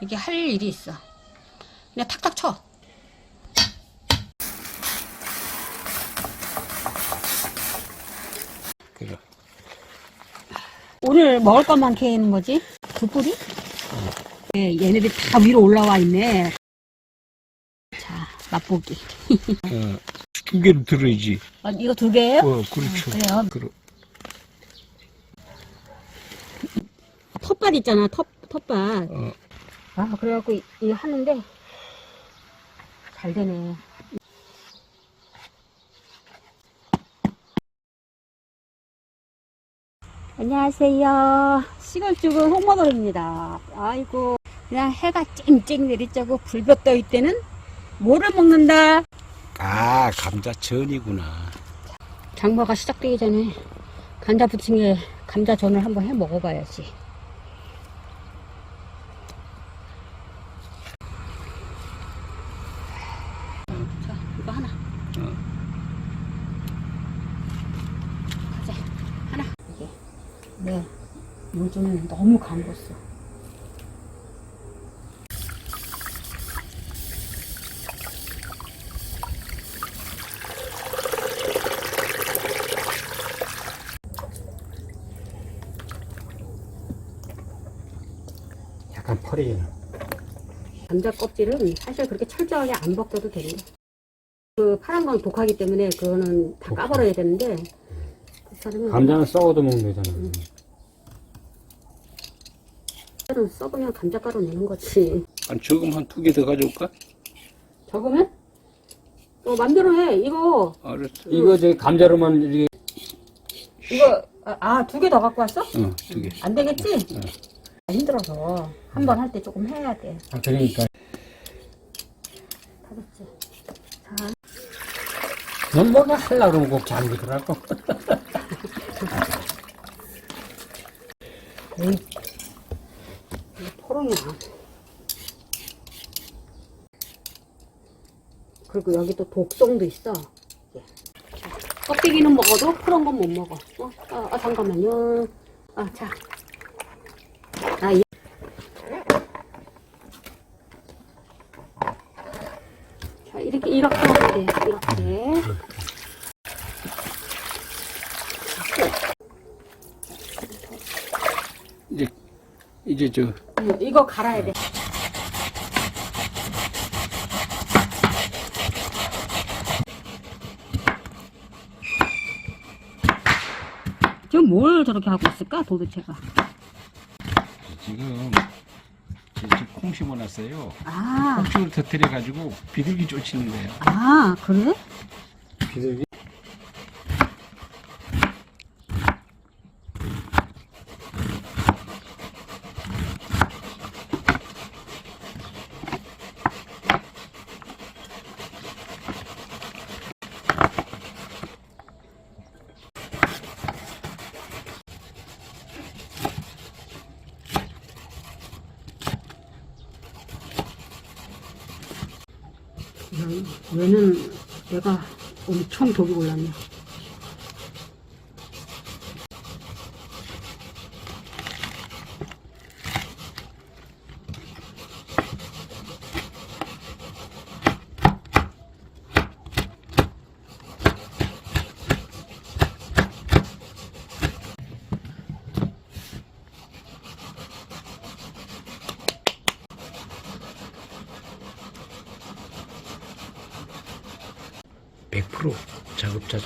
이게 할 일이 있어. 그냥 탁탁 쳐. 그래. 오늘 먹을 것만 캐는 거지? 두 뿌리? 네, 얘네들이 다 위로 올라와 있네. 자, 맛보기. 어, 두 개를 들어야지. 아, 이거 두 개예요? 어, 그렇죠. 그래요? 그러, 텃밭 있잖아, 텃, 텃밭. 어, 아, 그래갖고 이, 이 하는데 잘 되네. 안녕하세요. 시골주부 홍모돌입니다. 아이고, 그냥 해가 쨍쨍 내리자고 불볕 떠 있때는 뭐를 먹는다? 아, 감자전이구나. 장마가 시작되기 전에 감자 부침개, 감자전을 한번 해 먹어봐야지. 자, 이거 하나. 가자. 하나. 이게. 네. 요즘 너무 감궜어. 약간 펄이. 감자 껍질은 사실 그렇게 철저하게 안 벗겨도 되는데 그 파란 건 독하기 때문에 그거는 다 까버려야 되는데 그 사람은 감자는 썩어도 먹으면 되잖아. 감자는 썩으면 감자가루 내는 거지 한 조금 한 두 개 더 가져올까? 적으면 어 맘대로 해 이거 알았어. 이거 저 감자로만 이렇게 이거 아 두 개 더 갖고 왔어? 어, 두 개. 안 되겠지? 힘들어서 한 번 할 때 조금 해야 돼 아, 그러니까 다 됐지 자 넌 뭐가 하려고 그러면 꼭 잠기더라고 에이 이거 포롱이야 그리고 여기 또 독성도 있어. 자, 껍데기는 먹어도 그런 건 못 먹어. 어? 아, 아, 잠깐만요. 아 자. 아, 이... 자 이렇게 이렇게 하면 돼 이렇게. 이제, 이제 저, 음, 이거 갈아야 돼 지금 뭘 저렇게 하고 있을까 도대체가 지금, 지금 콩 심어놨어요. 아, 콩식을 터뜨려가지고 비둘기 쫓이는 거예요. 아, 그래? 비둘기 얘는 내가 엄청 독이 올랐네.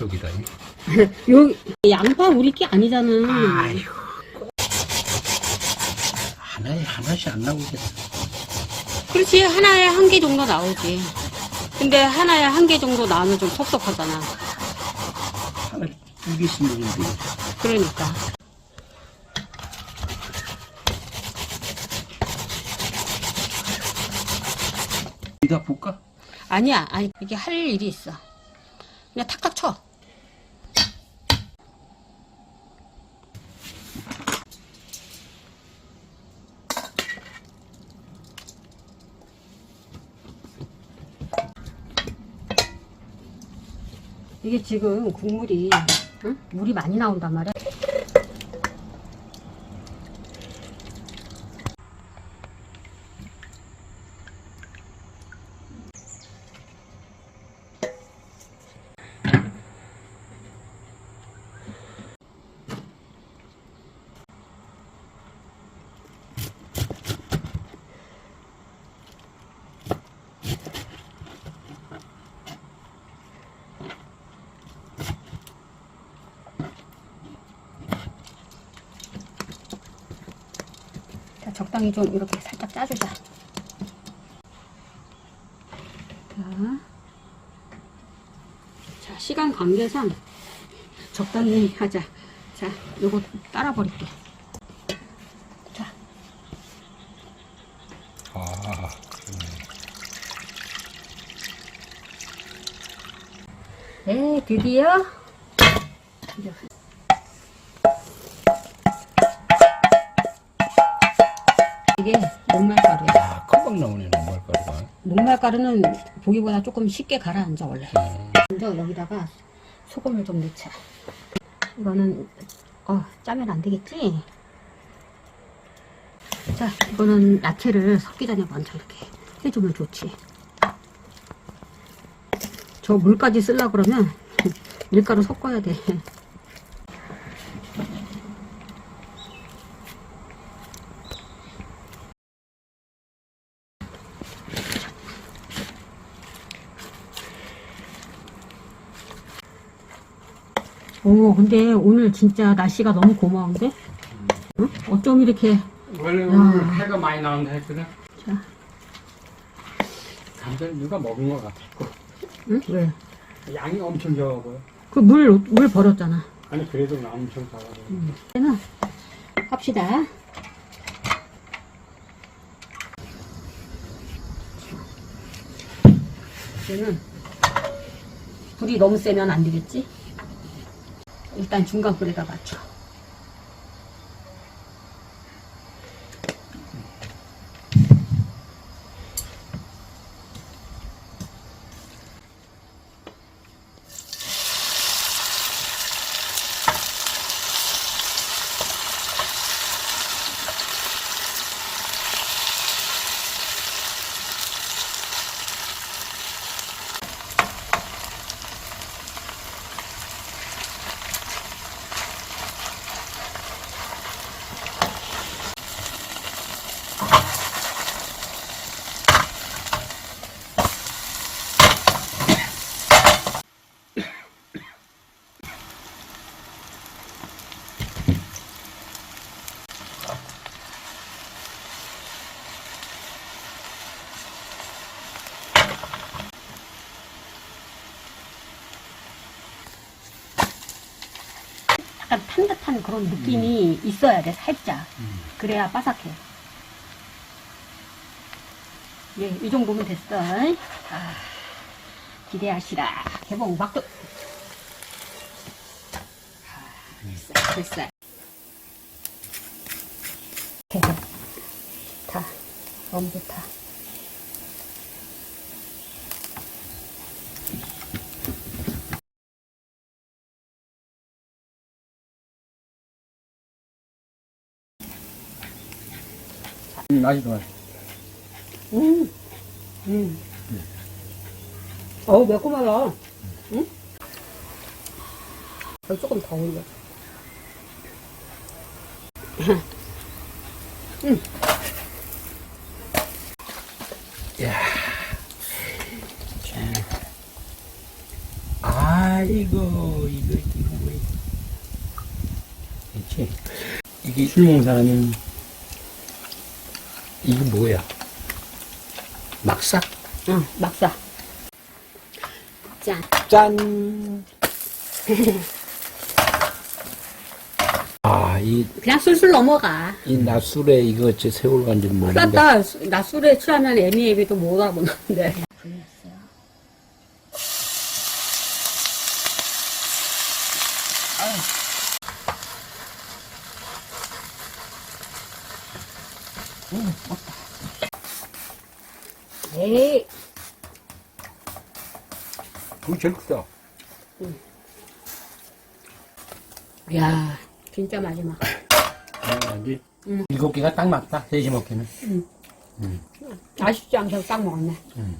자급자족이다니. 요, 양파 우리 게 아니잖아. 아이고. 하나에 하나씩 안 나오겠어. 그렇지, 하나에 한 개 정도 나오지. 근데 하나에 한 개 정도 나오면 좀 섭섭하잖아. 하나 두 개씩 돼. 그러니까. 이다 볼까? 아니야, 아니, 이게 할 일이 있어. 그냥 탁탁 쳐. 이게 지금 국물이, 응? 물이 많이 나온단 말이야. 적당히 좀 이렇게 살짝 짜주자. 자. 자, 시간 관계상 적당히 하자. 자, 요거 따라 버릴게. 자, 아, 네, 드디어 녹말가루는 보기보다 조금 쉽게 가라앉아 원래. 음. 먼저 여기다가 소금을 좀 넣자. 이거는 어 짜면 안 되겠지? 자, 이거는 야채를 섞기 전에 먼저 이렇게 해주면 좋지. 저 물까지 쓰려 그러면 밀가루 섞어야 돼. 어, 근데 오늘 진짜 날씨가 너무 고마운데? 응? 어쩜 이렇게, 원래 야. 오늘 해가 많이 나온다 했거든. 자, 감자를 누가 먹은 것 같아. 응? 왜? 양이 엄청 적어 보여. 그 물, 물 버렸잖아. 아니, 그래도 나 엄청 작아 보여. 이제는 합시다. 이제는 불이 너무 세면 안 되겠지? 일단 중간 불에다 맞춰. 약간 탄 듯한 그런 느낌이 있어야 돼, 살짝. 그래야 바삭해. 예, 이 정도면 됐어. 아, 기대하시라. 개봉 막도. 아, 됐어, 됐어. 개봉. 다. 너무 좋다. 음, 맛이 좋아. 음, 음. 어우, 매콤하다. 응? 여기 조금 더 올려. 아, 이거, 이거, 이거 뭐야. 그렇지. 이게, 술 먹는 사람은 이게 뭐야. 막삭? 응, 막사. 짠. 짠! 아, 이, 그냥 술술 넘어가. 이 낮술에 이거 제 세월 간줄 모르는데. 그렇다. 나 술에 취하면 애미 애비도 못 알아보는데. 에이, 그게 제일 크다. 야, 진짜 마지막. 아, 이제 음. 일곱 개가 딱 맞다. 셋이 먹기는. 아쉽지 않게 딱 먹었네. 음.